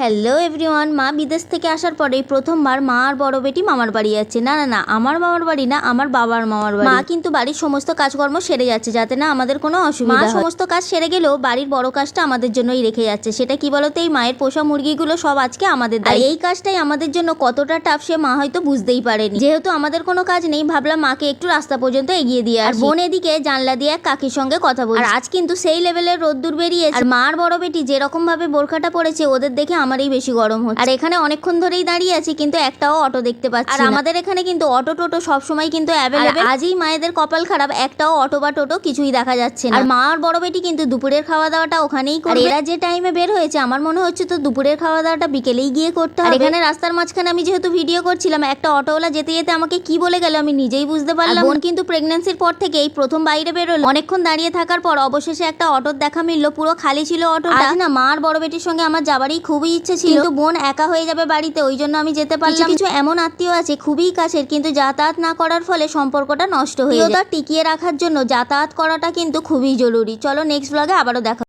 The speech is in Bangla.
হ্যালো এভরিওয়ান মা বিদেশ থেকে আসার পরেই প্রথমবার মা আর বড় বেটি মামার বাড়ি যাচ্ছে। না না না আমার মামার বাড়ি না আমার বাবার মামার বাড়ি। মা কিন্তু বাড়ির সমস্ত কাজকর্ম সেরে যাচ্ছে যাতে না আমাদের কোনো অসুবিধা মা সমস্ত কাজ সেরে গেলেও বাড়ির বড় কাজটা আমাদের জন্যই রেখে যাচ্ছে। সেটা কি বলতো এই মায়ের পোষা মুরগিগুলো সব আজকে আমাদের আর এই কাজটাই আমাদের জন্য কতটা টাফ সে মা হয়তো বুঝতেই পারেনি। যেহেতু আমাদের কোনো কাজ নেই ভাবলাম মাকে একটু রাস্তা পর্যন্ত এগিয়ে দিয়ে আর বোন এদিকে জানলা দিয়ে এক কাকির সঙ্গে কথা বলছে। আর আজ কিন্তু সেই লেভেলের রোদ্দুর বেরিয়েছে। আর মার বড় বেটি যেরকম ভাবে বোরখাটা পড়েছে ওদের দেখে আমারই বেশি গরম হচ্ছে। আর এখানে অনেকক্ষণ ধরেই দাঁড়িয়ে আছি কিন্তু একটাও অটো দেখতে পাচ্ছি আর আমাদের এখানে কিন্তু অটো টোটো সবসময় কিন্তু অ্যাভেলেবেল আজই মায়েদের কপাল খারাপ একটাও অটো বা টোটো কিছুই দেখা যাচ্ছে না। আর মা আর বড় বেটি কিন্তু দুপুরের খাওয়া দাওয়াটা ওখানেই করে এরা যে টাইমে বের হয়েছে আমার মনে হচ্ছে তো দুপুরের খাওয়া দাওয়াটা বিকেলেই গিয়ে করতে হবে। এখানে রাস্তার মাঝখানে আমি যেহেতু ভিডিও করছিলাম একটা অটোওয়ালা যেতে যেতে আমাকে কি বলে গেল আমি নিজেই বুঝতে পারলাম বোন কিন্তু প্রেগন্যান্সির পর থেকে এই প্রথম বাইরে বেরোলো অনেকক্ষণ দাঁড়িয়ে থাকার পর অবশেষে একটা অটোর দেখা মিললো পুরো খালি ছিল অটোটা। না মা আর বড় বেটির সঙ্গে আমার যাবারই খুবই ইচ্ছে ছিল। কিন্তু বোন একা হয়ে যাবে বাড়িতে ওই জন্য আমি যেতে পারলাম কিছু এমন আত্মীয় আছে খুবই কাছের কিন্তু যাতায়াত না করার ফলে সম্পর্কটা নষ্ট হয়ে যায়। টিকিয়ে রাখার জন্য যাতায়াত করাটা কিন্তু খুবই জরুরি। চলো নেক্সট ব্লগে আবারও দেখা